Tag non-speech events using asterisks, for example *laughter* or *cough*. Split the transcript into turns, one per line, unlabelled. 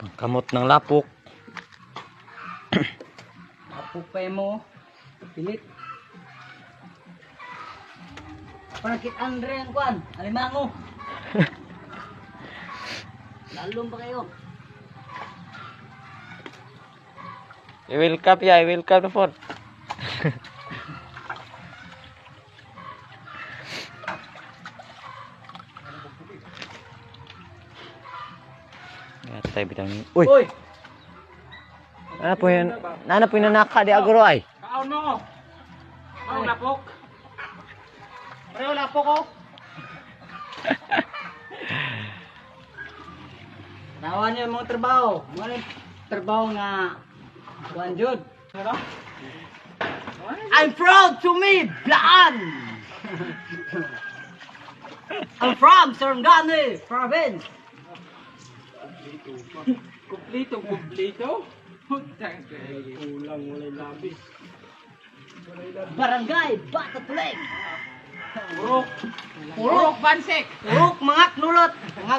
Pangkamot ng lapok. *coughs*
Apupay mo. Pilit. Panakit Andre ang kwan. Alimango. *laughs* Lalong pa kayo.
I will come ya, I will come na phone. *laughs* Tayo bitang ni. Uy,
Uy!
ano po yun? Ano po yung nanaka di aguro ay?
Kaon mo! Kaon lapok! Pareho lapok *laughs* ko! Nawan niyo mga trabaho. Mga trabaho nga Juan Jud. I'm proud to me, Blaan! I'm from Sarangani province.
Kumplito, kumplito. Putang kulang walay labis.
Barangay Batatuleng.
Purok. Purok bansek.
Urok mga knulot. Mga